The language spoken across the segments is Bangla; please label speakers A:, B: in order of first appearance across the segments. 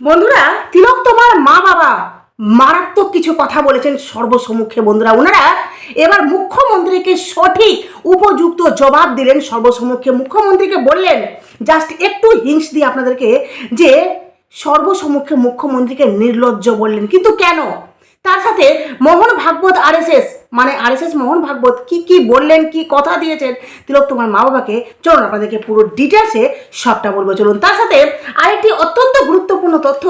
A: বন্ধুরা, তিলক তোমার মা বাবা মারাত্মক কিছু কথা বলেছেন সর্বসম্মুখে বন্ধুরা, ওনারা এবার মুখ্যমন্ত্রীকে সঠিক উপযুক্ত জবাব দিলেন সর্বসম্মুখে মুখ্যমন্ত্রীকে বললেন, জাস্ট একটু হিংস দিয়ে আপনাদেরকে যে সর্বসম্মুখে মুখ্যমন্ত্রীকে নির্লজ্জ বললেন। কিন্তু কেন? তার সাথে মোহন ভাগবত আরএসএস মানে আরএসএস মোহন ভাগবত কি কি বললেন, কি কথা দিয়েছেন? তিলক তোমার মা বাবাকে চলুন আপনাদেরকে পুরো ডিটেলসে সবটা বলব। চলুন, তার সাথে আরেকটি অত্যন্ত গুরুত্বপূর্ণ তথ্য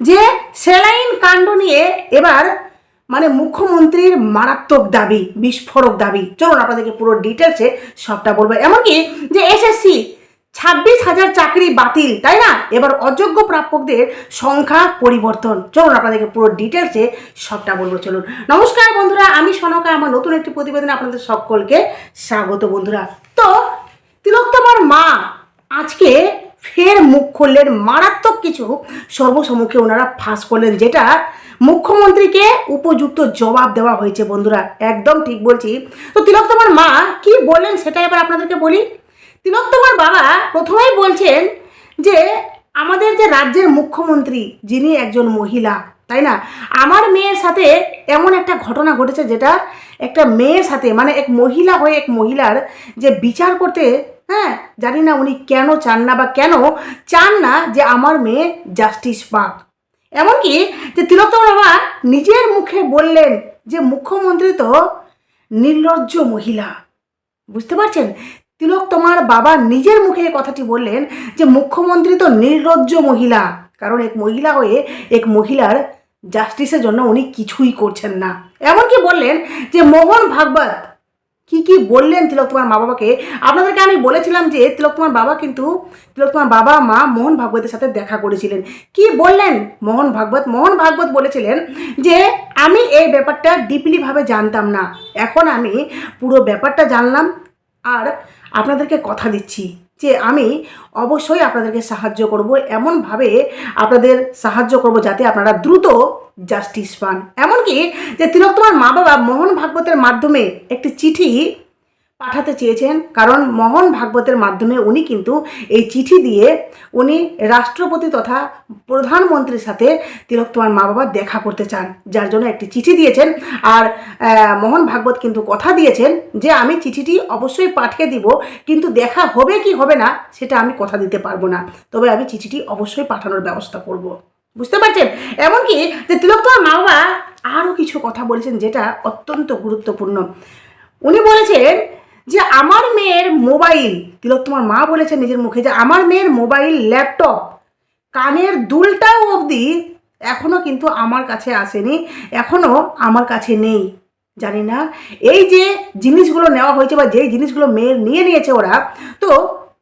A: যে সেলাইন কাণ্ড নিয়ে এবার মানে মুখ্যমন্ত্রীর মারাত্মক দাবি, বিস্ফোরক দাবি। চলুন আপনাদেরকে পুরো ডিটেলসে সবটা বলব। এমনকি যে এসএসসি ছাব্বিশ হাজার চাকরি বাতিল, তাই না? এবার অযোগ্য প্রাপকদের সংখ্যা পরিবর্তন। চলুন আপনাদেরকে পুরো ডিটেলসে সবটা বলব, চলুন। নমস্কার বন্ধুরা, আমি সনকা, আমার নতুন একটি প্রতিবেদনে আপনাদের সকলকে স্বাগত বন্ধুরা। তো, তিলোত্তমার মা আজকে ফের মুখ খুললেন। মারাত্মক কিছু সর্বসম্মুখে ওনারা ফাঁস করলেন, যেটা মুখ্যমন্ত্রীকে উপযুক্ত জবাব দেওয়া হয়েছে বন্ধুরা। একদম ঠিক বলছি। তো তিলোত্তমার মা কি বললেন সেটা এবার আপনাদেরকে বলি। তিলোত্তমার বাবা প্রথমেই বলছেন যে, আমাদের যে রাজ্যের মুখ্যমন্ত্রী, যিনি একজন মহিলা, তাই না? আমার মেয়ের সাথে এমন একটা ঘটনা ঘটেছে যেটা একটা মেয়ের সাথে মানে এক মহিলা হয়ে এক মহিলার যে বিচার করতে হ্যাঁ জানি না উনি কেন চান না বা কেন চান না যে আমার মেয়ে জাস্টিস পাক। এমনকি যে তিলোত্তমা বাবা নিজের মুখে বললেন যে মুখ্যমন্ত্রী তো নির্লজ্জ মহিলা। বুঝতে পারছেন? তিলক তোমার বাবা নিজের মুখে কথাটি বললেন যে মুখ্যমন্ত্রী তো নির্লজ্জ মহিলা। কারণ এক মহিলা হয়ে এক মহিলার জাস্টিসের জন্য উনি কিছুই করছেন না। এমনকি বললেন যে মোহন ভাগবত কি কি বললেন তিলক তোমার মা বাবাকে? আপনাদেরকে আমি বলেছিলাম যে তিলক তোমার বাবা কিন্তু, তিলক তোমার বাবা মা মোহন ভাগবতের সাথে দেখা করেছিলেন। কি বললেন মোহন ভাগবত? মোহন ভাগবত বলেছিলেন যে, আমি এই ব্যাপারটা ডিপলিভাবে জানতাম না। এখন আমি পুরো ব্যাপারটা জানলাম আর আপনাদেরকে কথা দিচ্ছি যে আমি অবশ্যই আপনাদেরকে সাহায্য করব। এমনভাবে আপনাদের সাহায্য করব যাতে আপনারা দ্রুত জাস্টিস পান। এমনকি যে তিলক তোমার মা বাবা মোহন ভাগবতের মাধ্যমে একটি চিঠি পাঠাতে চেয়েছেন, কারণ মোহন ভাগবতের মাধ্যমে উনি কিন্তু এই চিঠি দিয়ে উনি রাষ্ট্রপতি তথা প্রধানমন্ত্রীর সাথে তিলক তোমার মা বাবা দেখা করতে চান, যার জন্য একটি চিঠি দিয়েছেন। আর মোহন ভাগবত কিন্তু কথা দিয়েছেন যে আমি চিঠিটি অবশ্যই পাঠিয়ে দিব, কিন্তু দেখা হবে কি হবে না, সেটা আমি কথা দিতে পারব না। তবে আমি চিঠিটি অবশ্যই পাঠানোর ব্যবস্থা করব। বুঝতে পারছেন? এমনকি যে তিলক তোমার মা বাবা আরও কিছু কথা বলেছেন যেটা অত্যন্ত গুরুত্বপূর্ণ। উনি বলেছেন যে, আমার মেয়ের মোবাইল তিলক তোমার মা বলেছেন নিজের মুখে, যে আমার মেয়ের মোবাইল, ল্যাপটপ, কানের দুলটাও অবধি এখনও কিন্তু আমার কাছে আসেনি এখনও আমার কাছে নেই। জানি না। এই যে জিনিসগুলো নেওয়া হয়েছে বা যেই জিনিসগুলো মেয়ের নিয়ে নিয়েছে ওরা, তো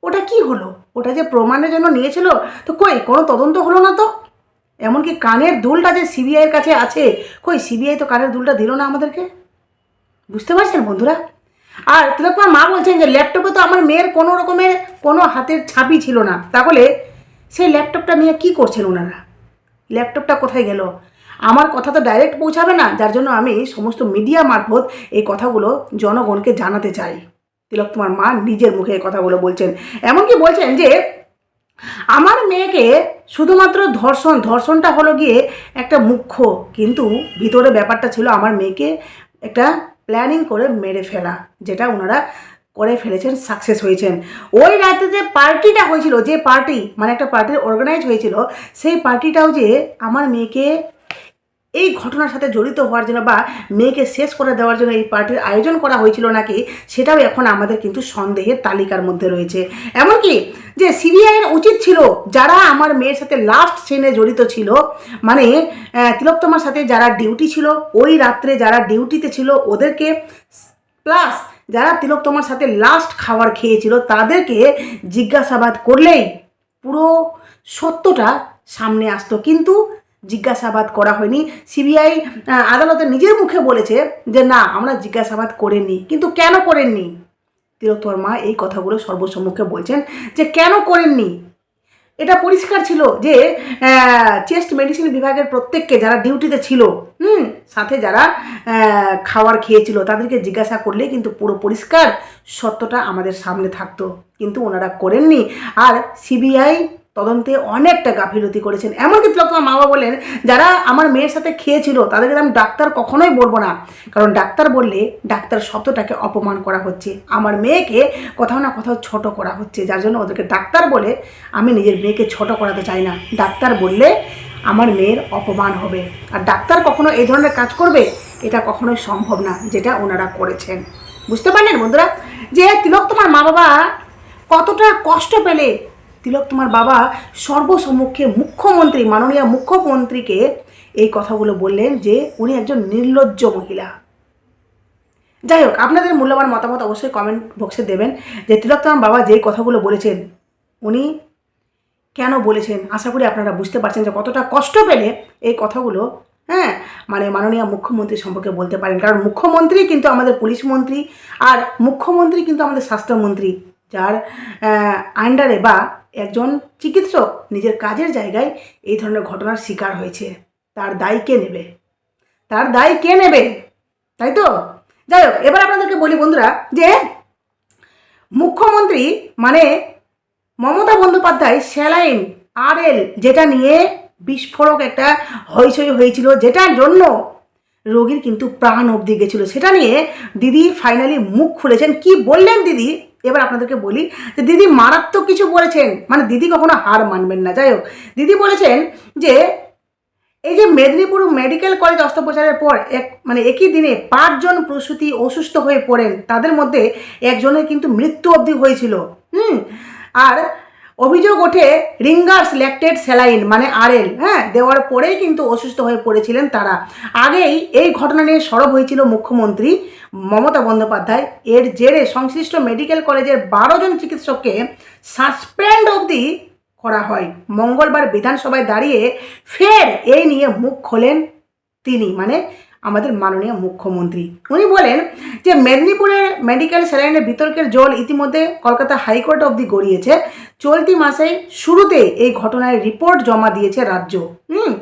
A: ওটা কি হলো? ওটা যে প্রমাণের জন্য নিয়েছিল? তো কই, কোনো তদন্ত হলো না তো? এমনকি কানের দুলটা যে সিবিআইয়ের কাছে আছে, কই সিবিআই তো কানের দুলটা দিল না আমাদেরকে? বুঝতে পারছেন বন্ধুরা? আর তিলকমা মা বলছেন যে ল্যাপটপে তো আমার মেয়ের কোনো রকমের কোনো হাতের ছাপই ছিল না। তাহলে সেই ল্যাপটপটা নিয়ে কি করছেন ওনারা? ল্যাপটপটা কোথায় গেল? আমার কথা তো ডাইরেক্ট পৌঁছাবে না, যার জন্য আমি সমস্ত মিডিয়া মারফত এই কথাগুলো জনগণকে জানাতে চাই। তিলক তোমার মা নিজের মুখে এই কথাগুলো বলছেন। এমনকি বলছেন যে, আমার মেয়েকে শুধুমাত্র ধর্ষণ, ধর্ষণটা হলো গিয়ে একটা মুখ্য, কিন্তু ভিতরে ব্যাপারটা ছিল আমার মেয়েকে একটা প্ল্যানিং করে মেরে ফেলা, যেটা ওনারা করে ফেলেছেন সাকসেস হয়েছেন। ওই রাতে যে পার্টিটা হয়েছিল, যে পার্টি মানে একটা পার্টির অর্গানাইজ হয়েছিল, সেই পার্টিটাও যে আমার মেয়েকে এই ঘটনার সাথে জড়িত হওয়ার জন্য বা মেয়েকে শেষ করে দেওয়ার জন্য এই পার্টির আয়োজন করা হয়েছিল নাকি, সেটাও এখন আমাদের কিন্তু সন্দেহের তালিকার মধ্যে রয়েছে। এমনকি যে সিবিআইয়ের উচিত ছিল, যারা আমার মেয়ের সাথে লাস্ট সিনে জড়িত ছিল মানে তিলোত্তমার সাথে যারা ডিউটি ছিল, ওই রাত্রে যারা ডিউটিতে ছিল, ওদেরকে প্লাস যারা তিলোত্তমার সাথে লাস্ট খাবার খেয়েছিল, তাদেরকে জিজ্ঞাসাবাদ করলেই পুরো সত্যটা সামনে আসতো। কিন্তু জিজ্ঞাসাবাদ করা হয়নি। সিবিআই আদালতে নিজের মুখে বলেছে যে, না, আমরা জিজ্ঞাসাবাদ করেনি কিন্তু কেন করেননি? তিলোত্তমার মা এই কথাগুলো সর্বসম্মুখে বলছেন যে, কেন করেননি? এটা পরিষ্কার ছিল যে চেস্ট মেডিসিন বিভাগের প্রত্যেককে যারা ডিউটিতে ছিল, হুম, সাথে যারা খাবার খেয়েছিল, তাদেরকে জিজ্ঞাসা করলে কিন্তু পুরো পরিষ্কার সত্যটা আমাদের সামনে থাকতো। কিন্তু ওনারা করেননি। আর সিবিআই তদন্তে অনেকটা গাফিলতি করেছেন। এমনকি তিলোত্তমার মা বাবা বলেন, যারা আমার মেয়ের সাথে খেয়েছিল, তাদেরকে আমি ডাক্তার কখনোই বলব না। কারণ ডাক্তার বললে ডাক্তার শব্দটাকে অপমান করা হচ্ছে। আমার মেয়েকে কোথাও না কোথাও ছোট করা হচ্ছে। যার জন্য ওদেরকে ডাক্তার বলে আমি নিজের মেয়েকে ছোট করাতে চাই না। ডাক্তার বললে আমার মেয়ের অপমান হবে। আর ডাক্তার কখনো এই ধরনের কাজ করবে? এটা কখনোই সম্ভব না, যেটা ওনারা করেছেন। বুঝতে পারলেন বন্ধুরা? যে তিলক তোমার মা বাবা কতটা কষ্ট পেলে তিলক, তোমার বাবা সর্বসম্মুখে মুখ্যমন্ত্রী, মাননীয় মুখ্যমন্ত্রীকে এই কথাগুলো বললেন যে উনি একজন নির্লজ্জ মহিলা। যাই হোক, আপনাদের মূল্যবান মতামত অবশ্যই কমেন্ট বক্সে দেবেন যে তিলক, তোমার বাবা যেই কথাগুলো বলেছেন, উনি কেন বলেছেন? আশা করি আপনারা বুঝতে পারছেন যে কতটা কষ্ট পেলে এই কথাগুলো হ্যাঁ মানে মাননীয় মুখ্যমন্ত্রী সম্পর্কে বলতে পারেন। কারণ মুখ্যমন্ত্রী কিন্তু আমাদের পুলিশ মন্ত্রী, আর মুখ্যমন্ত্রী কিন্তু আমাদের স্বাস্থ্যমন্ত্রী যার আন্ডারে বা একজন চিকিৎসক নিজের কাজের জায়গায় এই ধরনের ঘটনার শিকার হয়েছে। তার দায় কে নেবে? তার দায় কে নেবে? তাই তো? যাই হোক, এবার আপনাদেরকে বলি বন্ধুরা যে মুখ্যমন্ত্রী মানে মমতা বন্দ্যোপাধ্যায়, স্যালাইন আর এল যেটা নিয়ে বিস্ফোরক একটা হইচই হয়েছিল, যেটার জন্য রোগীর কিন্তু প্রাণ অবধি গেছিল। সেটা নিয়ে দিদি ফাইনালি মুখ খুলেছেন। কি বললেন দিদি? এবার আপনাদেরকে বলি যে দিদি মারাত্মক কিছু বলেছেন। মানে দিদি কখনো হার মানবেন না। যাই হোক, দিদি বলেছেন যে এই যে মেদিনীপুর মেডিকেল কলেজ অস্ত্রোপচারের পর এক মানে একই দিনে পাঁচজন প্রসূতি অসুস্থ হয়ে পড়েন। তাদের মধ্যে একজনের কিন্তু মৃত্যু অবধি হয়েছিল। হুম, আর অভিযোগ ওঠে রিঙ্গার্স ল্যাকটেড স্যালাইন মানে আরএল হ্যাঁ? দেওয়ার পরেই কিন্তু অসুস্থ হয়ে পড়েছিলেন তারা। আগেই এই ঘটনা নিয়ে সরব হয়েছিল মুখ্যমন্ত্রী মমতা বন্দ্যোপাধ্যায়। এর জেরে সংশ্লিষ্ট মেডিকেল কলেজের বারো জন চিকিৎসককে সাসপেন্ড অবধি করা হয়। মঙ্গলবার বিধানসভায় দাঁড়িয়ে ফের এই নিয়ে মুখ খোলেন তিনি মানে আমাদের মাননীয় মুখ্যমন্ত্রী। উনি বলেন যে মেদিনীপুরের মেডিকেল স্যালাইনের বিতর্কের জল ইতিমধ্যে কলকাতা হাইকোর্ট অবধি গড়িয়েছে। চলতি মাসে শুরুতে এই ঘটনায় রিপোর্ট জমা দিয়েছে রাজ্য। হুম।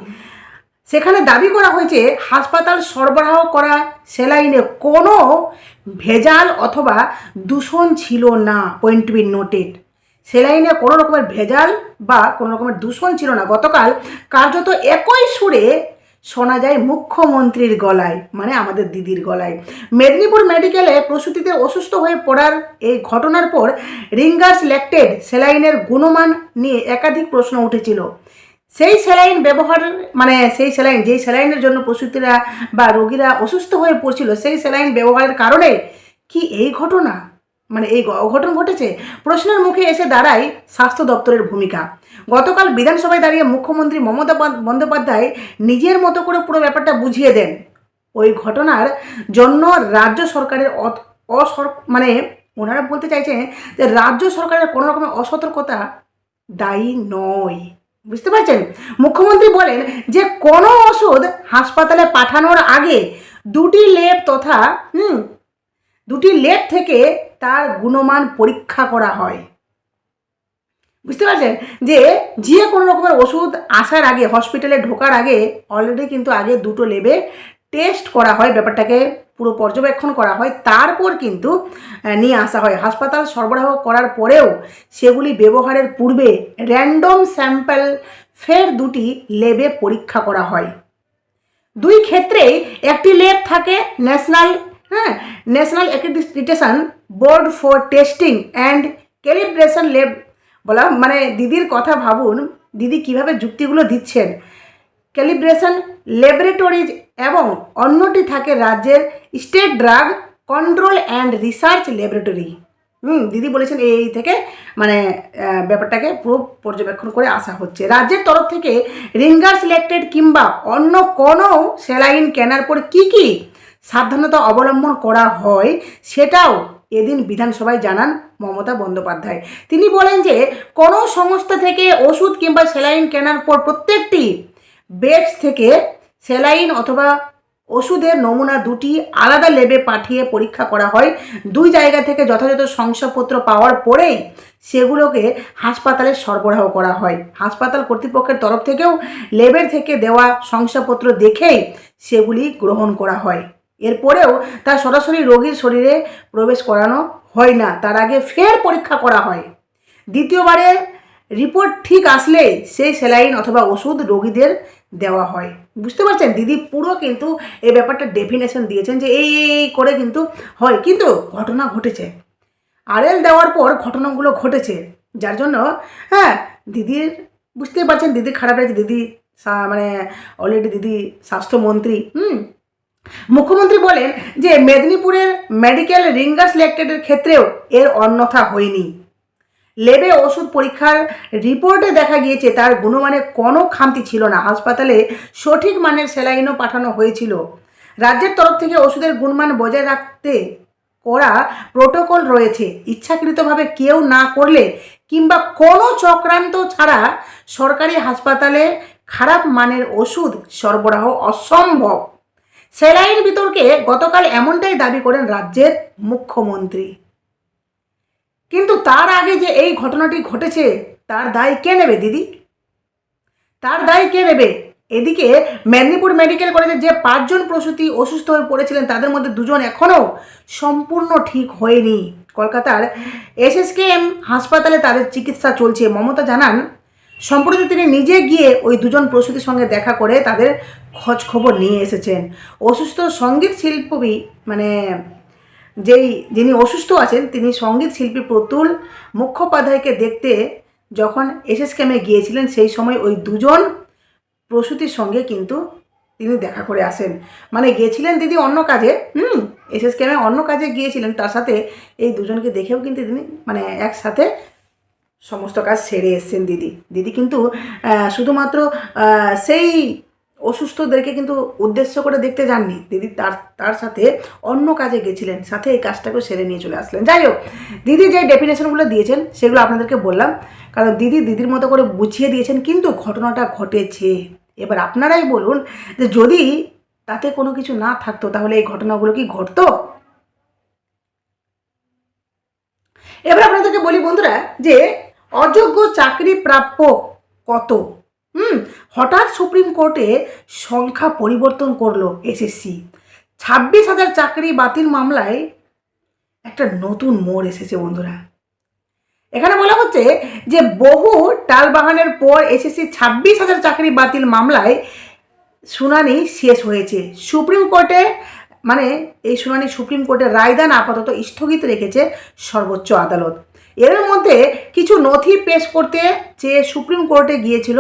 A: সেখানে দাবি করা হয়েছে, হাসপাতাল সরবরাহ করা সেলাইনে কোনো ভেজাল অথবা দূষণ ছিল না পয়েন্ট টু বি নোটেড সেলাইনে কোনো রকমের ভেজাল বা কোনো রকমের দূষণ ছিল না। গতকাল কার্যত একই সুরে শোনা যায় মুখ্যমন্ত্রীর গলায় মানে আমাদের দিদির গলায়। মেদিনীপুর মেডিকেলে প্রসূতিতে অসুস্থ হয়ে পড়ার এই ঘটনার পর রিঙ্গার্স ল্যাকটেড সেলাইনের গুণমান নিয়ে একাধিক প্রশ্ন উঠেছিল। সেই স্যালাইন ব্যবহার মানে সেই স্যালাইন, যেই স্যালাইনের জন্য প্রসূতিরা বা রোগীরা অসুস্থ হয়ে পড়ছিল, সেই স্যালাইন ব্যবহারের কারণে কি এই ঘটনা? মানে এই অঘটন ঘটেছে, প্রশ্নের মুখে এসে দাঁড়ায় স্বাস্থ্য দপ্তরের ভূমিকা। গতকাল বিধানসভায় দাঁড়িয়ে মুখ্যমন্ত্রী মমতা বন্দ্যোপাধ্যায় নিজের মতো করে পুরো ব্যাপারটা বুঝিয়ে দেন। ওই ঘটনার জন্য রাজ্য সরকারের অসর মানে ওনারা বলতে চাইছেন যে রাজ্য সরকারের কোনো রকমের অসতর্কতা দায়ী নয়। বুঝতে পারছেন? মুখ্যমন্ত্রী বলেন যে কোনো ওষুধ হাসপাতালে পাঠানোর আগে দুটি লেপ তথা, হুম, দুটি লেপ থেকে তার গুণমান পরীক্ষা করা হয়। বুঝতে পারছেন? যে যে কোনো রকমের ওষুধ আসার আগে হসপিটালে ঢোকার আগে অলরেডি কিন্তু আগে দুটো লেবে টেস্ট করা হয়, ব্যাপারটাকে পুরো পর্যবেক্ষণ করা হয়। তারপর কিন্তু নিয়ে আসা হয়। হাসপাতাল সরবরাহ করার পরেও সেগুলি ব্যবহারের পূর্বে র্যান্ডম স্যাম্পল ফের দুটি লেবে পরীক্ষা করা হয়। দুই ক্ষেত্রেই একটি লেব থাকে ন্যাশনাল হ্যাঁ national accreditation board for testing and calibration lab বলা মানে দিদির কথা ভাবুন, দিদি কীভাবে যুক্তিগুলো দিচ্ছেন। ক্যালিব্রেশন ল্যাবরেটরিজ এবং অন্যটি থাকে রাজ্যের state drug control and research laboratory hmm, দিদি বলেছেন এই থেকে মানে ব্যাপারটাকে পুরো পর্যবেক্ষণ করে আসা হচ্ছে। রাজ্যের তরফ থেকে রিঙ্গার সিলেক্টেড কিংবা অন্য কোনো স্যালাইন কেনার পর কি কি সাবধানতা অবলম্বন করা হয়, সেটাও এদিন বিধানসভায় জানান মমতা বন্দ্যোপাধ্যায়। তিনি বলেন যে, কোনো সংস্থা থেকে ওষুধ কিংবা স্যালাইন কেনার পর প্রত্যেকটি বেডস থেকে স্যালাইন অথবা ওষুধের নমুনা দুটি আলাদা লেবে পাঠিয়ে পরীক্ষা করা হয়। দুই জায়গা থেকে যথাযথ শংসাপত্র পাওয়ার পরেই সেগুলোকে হাসপাতালে সরবরাহ করা হয়। হাসপাতাল কর্তৃপক্ষের তরফ থেকেও লেবের থেকে দেওয়া শংসাপত্র দেখেই সেগুলি গ্রহণ করা হয়। এরপরেও তা সরাসরি রোগীর শরীরে প্রবেশ করানো হয় না। তার আগে ফের পরীক্ষা করা হয়। দ্বিতীয়বারের রিপোর্ট ঠিক আসলে সেই স্যালাইন অথবা ওষুধ রোগীদের দেওয়া হয়। বুঝতে পারছেন? দিদি পুরো কিন্তু এই ব্যাপারটা ডেফিনেশন দিয়েছেন যে এই এই করে কিন্তু হয়। কিন্তু ঘটনা ঘটেছে। আরএল দেওয়ার পর ঘটনাগুলো ঘটেছে। যার জন্য হ্যাঁ দিদির, বুঝতেই পারছেন দিদির খারাপ লাগছে দিদি মানে অলরেডি দিদি স্বাস্থ্যমন্ত্রী, হুম মুখ্যমন্ত্রী বলেন যে মেদিনীপুরের মেডিকেল রিঙ্গার সিলেক্টেডের ক্ষেত্রেও এর অন্যথা হয়নি। লেবে ওষুধ পরীক্ষার রিপোর্টে দেখা গিয়েছে তার গুণমানে কোনো খামতি ছিল না। হাসপাতালে সঠিক মানের স্যালাইনও পাঠানো হয়েছিল। রাজ্যের তরফ থেকে ওষুধের গুণমান বজায় রাখতে করা প্রোটোকল রয়েছে। ইচ্ছাকৃতভাবে কেউ না করলে কিংবা কোনো চক্রান্ত ছাড়া সরকারি হাসপাতালে খারাপ মানের ওষুধ সরবরাহ অসম্ভব। স্যালাইন বিতর্কে গতকাল এমনটাই দাবি করেন রাজ্যের মুখ্যমন্ত্রী। কিন্তু তার আগে যে এই ঘটনাটি ঘটেছে, তার দায় কে নেবে দিদি? তার দায় কে নেবে? এদিকে মেদিনীপুর মেডিকেল কলেজে যে পাঁচজন প্রসূতি অসুস্থ হয়ে পড়েছিলেন, তাদের মধ্যে দুজন এখনও সম্পূর্ণ ঠিক হয়নি। কলকাতার এসএসকেএম হাসপাতালে তাদের চিকিৎসা চলছে। মমতা জানান সম্প্রতি তিনি নিজে গিয়ে ওই দুজন প্রসূতির সঙ্গে দেখা করে তাদের খোঁজ খবর নিয়ে এসেছেন। অসুস্থ সংগীত শিল্পী মানে যেই যিনি অসুস্থ আছেন, তিনি সংগীত শিল্পী প্রতুল মুখোপাধ্যায়কে দেখতে যখন এসএস ক্যামে গিয়েছিলেন, সেই সময় ওই দুজন প্রসূতির সঙ্গে কিন্তু তিনি দেখা করে আসেন। মানে গিয়েছিলেন দিদি অন্য কাজে, হুম, এসএস ক্যামে অন্য কাজে গিয়েছিলেন, তার সাথে এই দুজনকে দেখেও কিন্তু তিনি মানে একসাথে সমস্ত কাজ সেরে এসছেন দিদি। দিদি কিন্তু শুধুমাত্র সেই অসুস্থদেরকে কিন্তু উদ্দেশ্য করে দেখতে যাননি। দিদি তার তার সাথে অন্য কাজে গেছিলেন, সাথে এই কাজটাকেও সেরে নিয়ে চলে আসলেন। যাই হোক, দিদি যে ডেফিনেশনগুলো দিয়েছেন, সেগুলো আপনাদেরকে বললাম। কারণ দিদি দিদির মতো করে বুঝিয়ে দিয়েছেন, কিন্তু ঘটনাটা ঘটেছে। এবার আপনারাই বলুন যে যদি তাতে কোনো কিছু না থাকতো, তাহলে এই ঘটনাগুলো কি ঘটতো? এবার আপনাদেরকে বলি বন্ধুরা যে অযোগ্য চাকরি প্রাপ্য কত? হুম, হঠাৎ সুপ্রিম কোর্টে সংখ্যা পরিবর্তন করল এসএসসি ছাব্বিশ হাজার চাকরি বাতিল মামলায় একটা নতুন মোড় এসেছে বন্ধুরা। এখানে বলা হচ্ছে যে বহু টালবাহানের পর এসএসসি ছাব্বিশ হাজার চাকরি বাতিল মামলায় শুনানি শেষ হয়েছে। সুপ্রিম কোর্টে মানে এই শুনানি সুপ্রিম কোর্টের রায়দান আপাতত স্থগিত রেখেছে সর্বোচ্চ আদালত। এর মধ্যে কিছু নথি পেশ করতে চেয়ে সুপ্রিম কোর্টে গিয়েছিল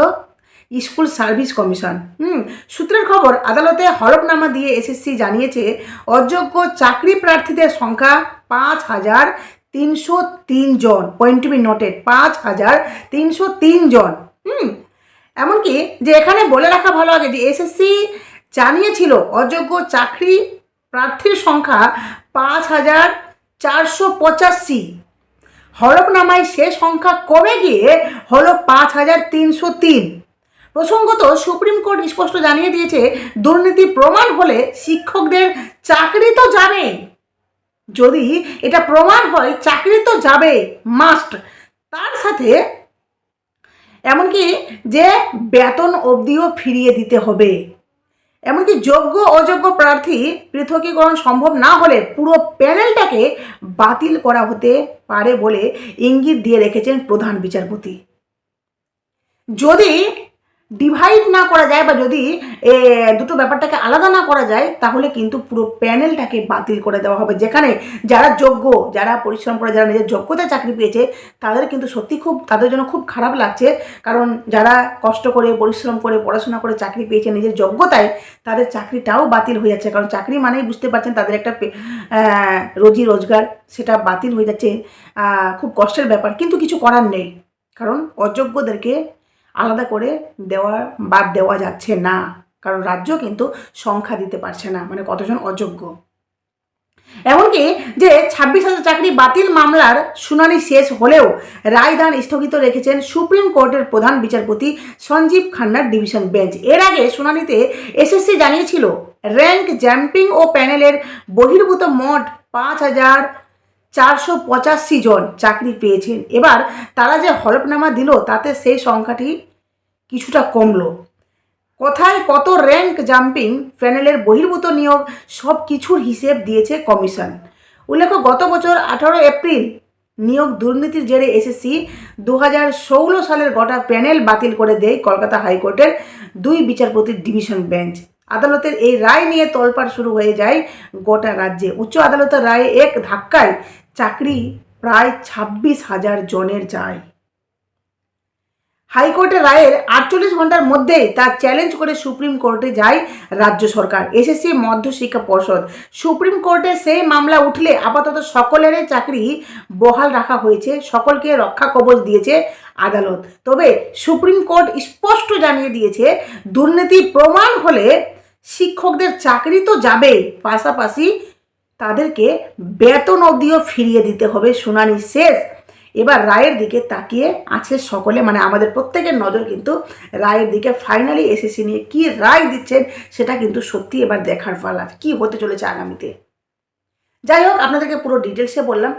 A: স্কুল সার্ভিস কমিশন। হুম, সূত্রের খবর আদালতে হলফনামা দিয়ে এসএসসি জানিয়েছে, অযোগ্য চাকরি প্রার্থীদের সংখ্যা পাঁচ হাজার তিনশো তিন জন। পয়েন্ট টু বি নোটেড পাঁচ হাজার তিনশো তিন জন। হুম, এমনকি যে এখানে বলে রাখা ভালো আগে যে এসএসসি জানিয়েছিল অযোগ্য চাকরি প্রার্থীর সংখ্যা পাঁচ হাজার চারশো পঁচাশি। হলফনামায় সে সংখ্যা কমে গিয়ে হলো পাঁচ হাজার তিনশো তিন। প্রসঙ্গত সুপ্রিম কোর্ট স্পষ্ট জানিয়ে দিয়েছে, দুর্নীতি প্রমাণ হলে শিক্ষকদের চাকরি তো যাবে। যদি এটা প্রমাণ হয়, চাকরি তো যাবে মাস্ট তার সাথে এমনকি যে বেতন অবধিও ফিরিয়ে দিতে হবে। এমনকি যোগ্য অযোগ্য প্রার্থী পৃথকীকরণ সম্ভব না হলে পুরো প্যানেলটাকে বাতিল করা হতে পারে বলে ইঙ্গিত দিয়ে রেখেছেন প্রধান বিচারপতি। যদি ডিভাইড না করা যায় বা যদি দুটো ব্যাপারটাকে আলাদা না করা যায়, তাহলে কিন্তু পুরো প্যানেলটাকে বাতিল করে দেওয়া হবে। যেখানে যারা যোগ্য, যারা পরিশ্রম করে, যারা নিজের যোগ্যতায় চাকরি পেয়েছে, তাদের কিন্তু সত্যি খুব, তাদের জন্য খুব খারাপ লাগছে। কারণ যারা কষ্ট করে, পরিশ্রম করে, পড়াশোনা করে চাকরি পেয়েছে নিজের যোগ্যতায়, তাদের চাকরিটাও বাতিল হয়ে যাচ্ছে। কারণ চাকরি মানেই বুঝতে পারছেন, তাদের একটা রোজি রোজগার, সেটা বাতিল হয়ে যাচ্ছে। খুব কষ্টের ব্যাপার, কিন্তু কিছু করার নেই। কারণ অযোগ্যদেরকে আলাদা করে দেওয়া বাদ দেওয়া যাচ্ছে না। কারণ রাজ্য কিন্তু সংখ্যা দিতে পারছে না মানে কতজন অযোগ্য। এমনকি যে ছাব্বিশ হাজার চাকরি বাতিল মামলার শুনানি শেষ হলেও রায়দান স্থগিত রেখেছেন সুপ্রিম কোর্টের প্রধান বিচারপতি সঞ্জীব খান্নার ডিভিশন বেঞ্চ। এর আগে শুনানিতে এসএসসি জানিয়েছিল, র্যাঙ্ক জ্যাম্পিং ও প্যানেলের বহির্ভূত মোট পাঁচ হাজার চারশো পঁচাশি জন চাকরি পেয়েছেন। এবার তারা যে হলফনামা দিল, তাতে সেই সংখ্যাটি কিছুটা কমলো। কোথায় কত র্যাঙ্ক জাম্পিং প্যানেলের বহির্ভূত নিয়োগ, সব কিছুর হিসেব দিয়েছে কমিশন। উল্লেখ্য, গত বছর আঠারো এপ্রিল নিয়োগ দুর্নীতির জেরে এসএসসি দু হাজার ষোলো সালের গোটা প্যানেল বাতিল করে দেয় কলকাতা হাইকোর্টের দুই বিচারপতির ডিভিশন বেঞ্চ। আদালতের এই রায় নিয়ে তোলপাড় শুরু হয়ে যায় গোটা রাজ্যে। উচ্চ আদালতের রায়ে এক ধাক্কায় চাকরি প্রায় ছাব্বিশ হাজার জনের যায়। হাইকোর্টের রায়ের আটচল্লিশ ঘণ্টার মধ্যেই তা চ্যালেঞ্জ করে সুপ্রিম কোর্টে যায় রাজ্য সরকার, এসএসসি মধ্যশিক্ষা পর্ষদ। সুপ্রিম কোর্টে সেই মামলা উঠলে আপাতত সকলেরই চাকরি বহাল রাখা হয়েছে, সকলকে রক্ষা কবচ দিয়েছে আদালত। তবে সুপ্রিম কোর্ট স্পষ্ট জানিয়ে দিয়েছে, দুর্নীতি প্রমাণ হলে শিক্ষকদের চাকরি তো যাবেই, পাশাপাশি তাদেরকে বেতন অবধিও ফিরিয়ে দিতে হবে শুনানি শেষ। এবার রায়ের দিকে তাকিয়ে আছে সকলে মানে আমাদের প্রত্যেকের নজর কিন্তু রায়ের দিকে। ফাইনালি এসএসসি নিয়ে কী রায় দিচ্ছেন সেটা কিন্তু সত্যি এবার দেখার পালা কী হতে চলেছে আগামীতে। যাই হোক, আপনাদেরকে পুরো ডিটেলসে বললাম।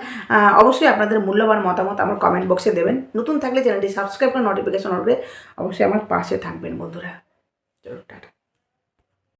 A: অবশ্যই আপনাদের মূল্যবান মতামত আমার কমেন্ট বক্সে দেবেন। নতুন থাকলে চ্যানেলটি সাবস্ক্রাইব করে নোটিফিকেশন অন করে অবশ্যই আমার পাশে থাকবেন বন্ধুরা। চলো, টাটা।